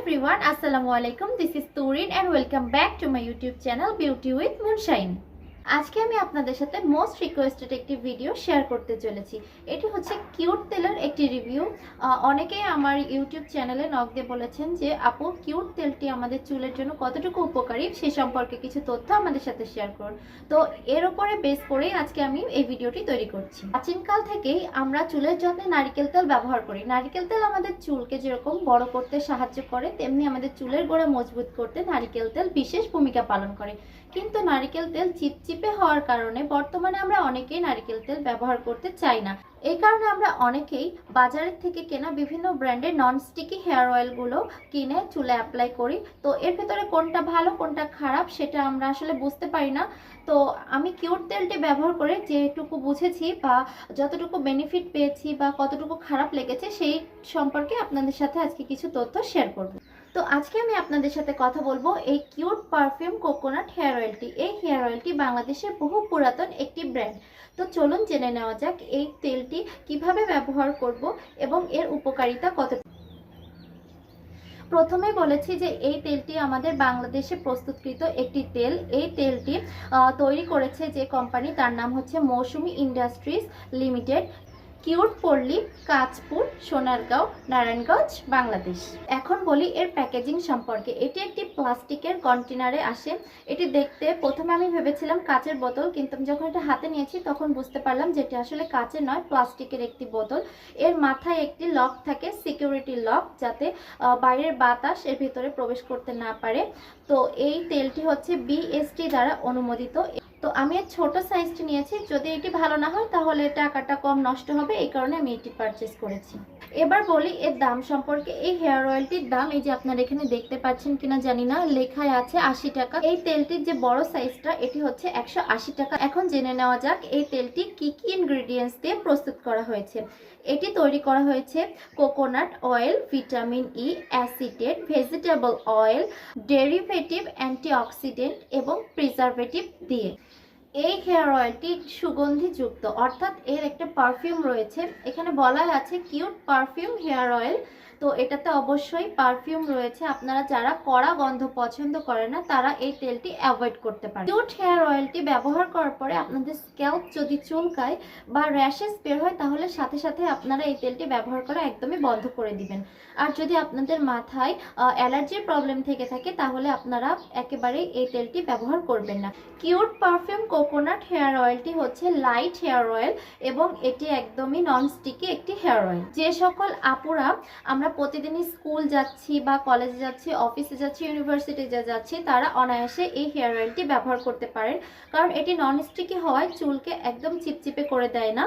everyone, Assalamu alaikum. This is Turin and welcome back to my YouTube channel Beauty with Moonshine. আজকে আমি আপনাদের সাথে most requested একটি video share করতে চলেছি। এটি হচ্ছে কিউট তেলের একটি রিভিউ অনেকেই আমার ইউটিউব চ্যানেলে নক দিয়ে বলেছেন যে, আপু কিউট তেলটি আমাদের চুলের জন্য কতটুকু উপকারী? সে সম্পর্কে কিছু তথ্য আমাদের সাথে শেয়ার করুন। তো এর উপরে বেস করেই আজকে আমি এই ভিডিওটি তৈরি করছি। প্রাচীনকাল থেকেই আমরা চুলের যত্নে নারিকেল তেল ব্যবহার করি। নারিকেল তেল আমাদের চুলকে যেরকম বড় করতে সাহায্য করে, তেমনি আমাদের চুলের গোড়া মজবুত করতে নারিকেল তেল বিশেষ ভূমিকা পালন করে। কিন্তু নারিকেল তেল চিপচিপে হওয়ার কারণে বর্তমানে আমরা অনেকেই নারিকেল তেল ব্যবহার করতে চাই না। এই কারণে আমরা অনেকেই বাজারের থেকে কেনা বিভিন্ন ব্র্যান্ডের নন স্টিকি হেয়ার অয়েলগুলো কিনে চুলে অ্যাপ্লাই করি। তো এর ভেতরে কোনটা ভালো, কোনটা খারাপ সেটা আমরা আসলে বুঝতে পারি না। তো আমি কিউট তেলটি ব্যবহার করে যেটুকু বুঝেছি বা যতটুকু বেনিফিট পেয়েছি বা কতটুকু খারাপ লেগেছে সেই সম্পর্কে আপনাদের সাথে আজকে কিছু তথ্য শেয়ার করব। তো আজকে আমি আপনাদের সাথে কথা বলব এই কিউট পারফিউম কোকোনাট হেয়ার অয়েলটি। এই হেয়ার অয়েলটি বাংলাদেশের বহু পুরাতন একটি ব্র্যান্ড। তো চলুন জেনে নেওয়া যাক এই তেলটি কীভাবে ব্যবহার করব এবং এর উপকারিতা কত প্রথমে বলেছি যে এই তেলটি আমাদের বাংলাদেশে প্রস্তুতকৃত একটি তেল। এই তেলটি তৈরি করেছে যে কোম্পানি, তার নাম হচ্ছে মৌসুমি ইন্ডাস্ট্রিজ লিমিটেড। কিউট পল্লী, কাঁচপুর, সোনারগাঁও, নারায়ণগঞ্জ, বাংলাদেশ। এখন বলি এর প্যাকেজিং সম্পর্কে। এটি একটি প্লাস্টিকের কন্টেনারে আসে। এটি দেখতে প্রথমে আমি ভেবেছিলাম কাচের বোতল, কিন্তু আমি যখন এটা হাতে নিয়েছি তখন বুঝতে পারলাম যেটি আসলে কাচের নয়, প্লাস্টিকের একটি বোতল। এর মাথায় একটি লক থাকে, সিকিউরিটি লক, যাতে বাইরের বাতাস এর ভিতরে প্রবেশ করতে না পারে। তো এই তেলটি হচ্ছে বিএসটি দ্বারা অনুমোদিত। তো আমি ছোট সাইজটি নিয়েছি। যদি এটি ভালো না হয়, তাহলে টাকাটা কম নষ্ট হবে। এই কারণে আমি এটি পারচেস করেছি। এবার বলি এর দাম সম্পর্কে। এই হেয়ার অয়েলটির দাম, এই যে আপনারা এখানে দেখতে পাচ্ছেন কিনা জানি না, লেখায় আছে আশি টাকা। এই তেলটির যে বড় সাইজটা এটি হচ্ছে একশো আশি টাকা। এখন জেনে নেওয়া যাক, এই তেলটি কি কি ইনগ্রেডিয়েন্টস দিয়ে প্রস্তুত করা হয়েছে। এটি তৈরি করা হয়েছে coconut oil vitamin E acetate vegetable oil derivative antioxidant এবং প্রিজারভেটিভ দিয়ে। এই হেয়ার অয়েলটি সুগন্ধিযুক্ত, অর্থাৎ এর একটা পারফিউম রয়েছে। এখানে বলা আছে কিউট পারফিউম হেয়ার অয়েল। তো এটাতে অবশ্যই পারফিউম রয়েছে। আপনারা যারা কড়া গন্ধ পছন্দ করে না, তারা এই তেলটি অ্যাভয়েড করতে পারে কিউট হেয়ার অয়েলটি ব্যবহার করার পরে আপনাদের স্ক্যাল্প যদি চুলকায় বা র্যাশেস বের হয়, তাহলে সাথে সাথে আপনারা এই তেলটি ব্যবহার করা একদমই বন্ধ করে দিবেন। আর যদি আপনাদের মাথায় অ্যালার্জির প্রবলেম থেকে থাকে, তাহলে আপনারা একেবারেই এই তেলটি ব্যবহার করবেন না। কিউট পারফিউম কোকোনাট হেয়ার অয়েলটি হচ্ছে লাইট হেয়ার অয়েল এবং এটি একদমই নন স্টিকি একটি হেয়ার অয়েল যে সকল আপুরা আমরা প্রতিদিনই স্কুল যাচ্ছি বা কলেজে যাচ্ছি অফিসে যাচ্ছি ইউনিভার্সিটিতে যাচ্ছি, তারা অনায়াসে এই হেয়ার অয়েলটি ব্যবহার করতে পারেন। কারণ এটি নন স্টিকি হওয়ায় চুলকে একদম চিপচিপে করে দেয় না।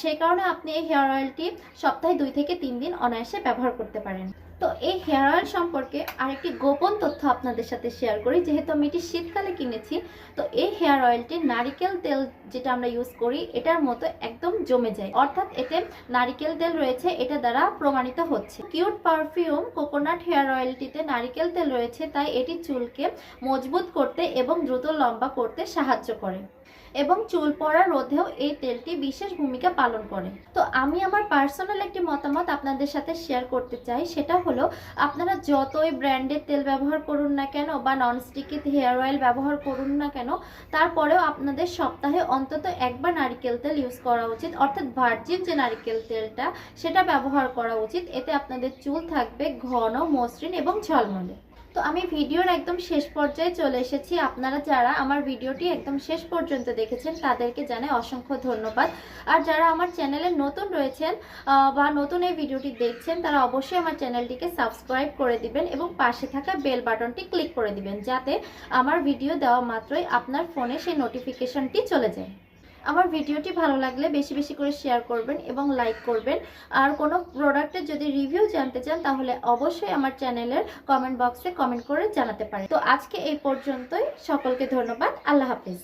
সেই কারণে আপনি এই হেয়ার অয়েলটি সপ্তাহে দুই থেকে তিন দিন অনায়াসে ব্যবহার করতে পারেন। তো এই হেয়ার অয়েল সম্পর্কে আরেকটি গোপন তথ্য আপনাদের সাথে শেয়ার করি। যেহেতু আমি এটি শীতকালে কিনেছি, তো এই হেয়ার অয়েলটি নারিকেল তেল যেটা আমরা ইউজ করি, এটার মতো একদম জমে যায়। অর্থাৎ এতে নারিকেল তেল রয়েছে, এটা দ্বারা প্রমাণিত হচ্ছে। কিউট পারফিউম কোকোনাট হেয়ার অয়েলটিতে নারিকেল তেল রয়েছে, তাই এটি চুলকে মজবুত করতে এবং দ্রুত লম্বা করতে সাহায্য করে। এবং চুল পড়া রোধেও এই তেলটি বিশেষ ভূমিকা পালন করে। তো আমি আমার পার্সোনাল একটি মতামত আপনাদের সাথে শেয়ার করতে চাই, সেটা হলো আপনারা যতই ব্র্যান্ডের তেল ব্যবহার করুন না কেন বা ননস্টিকি হেয়ার অয়েল ব্যবহার করুন না কেন, তারপরেও আপনাদের সপ্তাহে অন্তত একবার নারিকেল তেল ইউজ করা উচিত, অর্থাৎ ভার্জিন যে নারিকেল তেলটা, সেটা ব্যবহার করা উচিত। এতে আপনাদের চুল থাকবে ঘন, মসৃণ এবং ঝলমলে। তো আমি ভিডিওর একদম শেষ পর্যায়ে চলে এসেছি। আপনারা যারা আমার ভিডিওটি একদম শেষ পর্যন্ত দেখেছেন, তাদেরকে জানাই অসংখ্য ধন্যবাদ। আর যারা আমার চ্যানেলে নতুন রয়েছেন বা নতুন এই ভিডিওটি দেখছেন, তারা অবশ্যই আমার চ্যানেলটিকে সাবস্ক্রাইব করে দিবেন এবং পাশে থাকা বেল বাটনটি ক্লিক করে দিবেন, যাতে আমার ভিডিও দেওয়া মাত্রই আপনার ফোনে সেই নোটিফিকেশনটি চলে যায়। আমার ভিডিওটি ভালো লাগলে বেশি বেশি করে শেয়ার করবেন এবং লাইক করবেন। আর কোনো প্রোডাক্টের যদি রিভিউ জানতে চান, তাহলে অবশ্যই আমার চ্যানেলের কমেন্ট বক্সে কমেন্ট করে জানাতে পারেন। তো আজকে এই পর্যন্তই। সকলকে ধন্যবাদ। আল্লাহ হাফিজ।